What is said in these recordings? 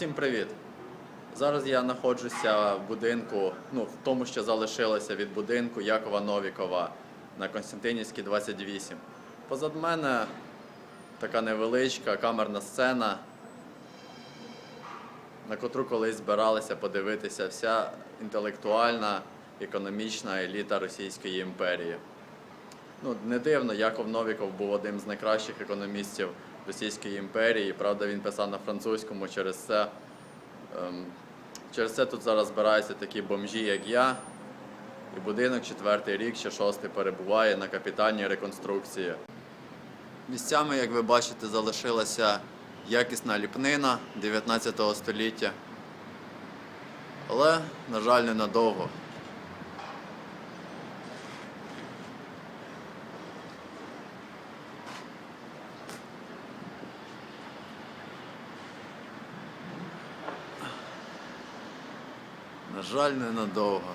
Всім привіт! Зараз я знаходжуся в будинку, ну, в тому, що залишилося від будинку Якова Новікова на Константинівській 28. Позад мене така невеличка камерна сцена, на котру колись збиралися подивитися вся інтелектуальна, економічна еліта Російської імперії. Ну, не дивно, Яков Новіков був одним з найкращих економістів Російської імперії. Правда, він писав на французькому через це. Ем, через це тут зараз збираються такі бомжі, як я. І будинок четвертий рік чи шостий перебуває на капітальній реконструкції. Місцями, як ви бачите, залишилася якісна ліпнина 19 століття. Але, на жаль, ненадовго. На жаль, ненадовго.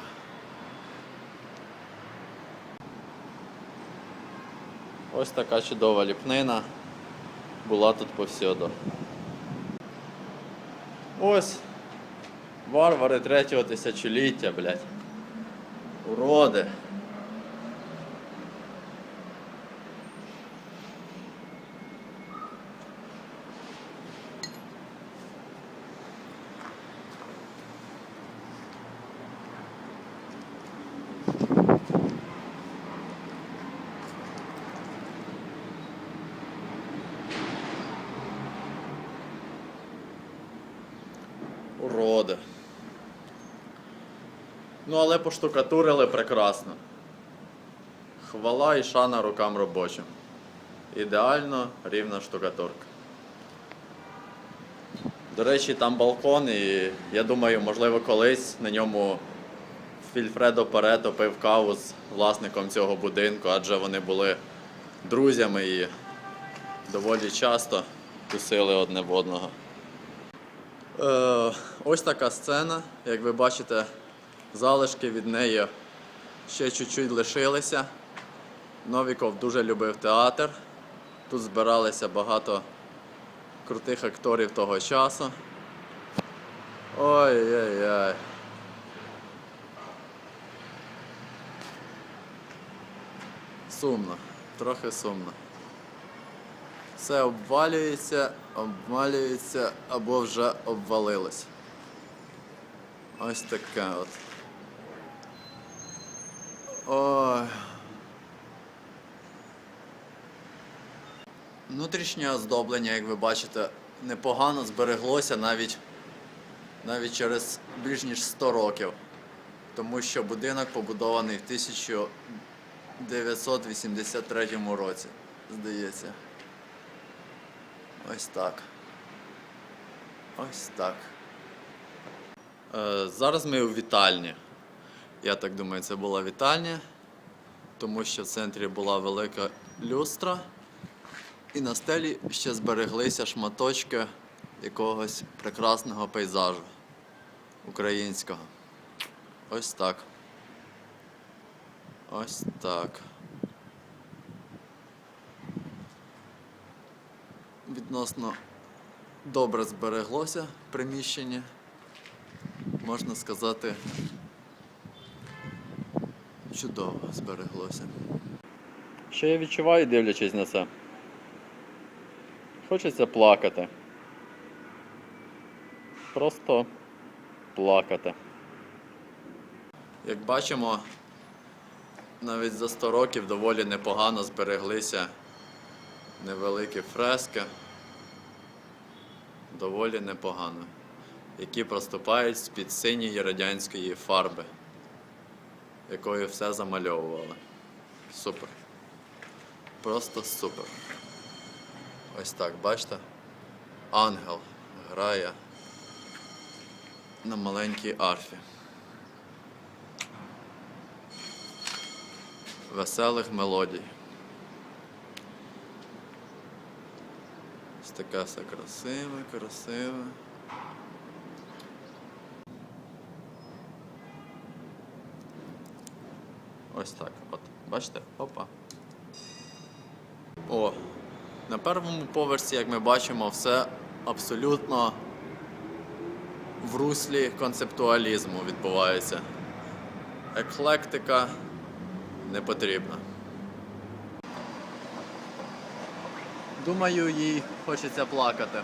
Ось така чудова ліпнина була тут повсюду. Ось варвари третього тисячоліття, блядь. Уроди. Уроди. Ну, але поштукатурили прекрасно. Хвала і шана рукам робочим. Ідеально рівна штукатурка. До речі, там балкон, і я думаю, можливо, колись на ньому Фільфредо Парето пив каву з власником цього будинку, адже вони були друзями і доволі часто тусили одне в одного. Е, ось така сцена. Як ви бачите, залишки від неї ще чуть-чуть лишилися. Новіков дуже любив театр. Тут збиралися багато крутих акторів того часу. Ой-ой-ой. Сумно, трохи сумно. Все обвалюється, обвалюється або вже обвалилось. Ось таке от. Ой. Внутрішнє оздоблення, як ви бачите, непогано збереглося навіть, навіть через більш ніж 100 років. Тому що будинок побудований в 1983 році, здається. Ось так. Ось так. Е, зараз ми у вітальні. Я так думаю, це була вітальня, тому що в центрі була велика люстра, і на стелі ще збереглися шматочки якогось прекрасного пейзажу українського. Ось так. Ось так. відносно добре збереглося приміщення. Можна сказати, чудово збереглося. Що я відчуваю, дивлячись на це? Хочеться плакати. Просто плакати. Як бачимо, навіть за 100 років доволі непогано збереглися невеликі фрески, доволі непогано, які проступають з-під синьої радянської фарби, якою все замальовували. Супер. Просто супер. Ось так, бачите? Ангел грає на маленькій арфі. Веселих мелодій. Ось таке все красиве, красиве. Ось так. От. Бачите? Опа. О. На першому поверсі, як ми бачимо, все абсолютно в руслі концептуалізму відбувається. Еклектика не потрібно. Думаю, їй хочеться плакати.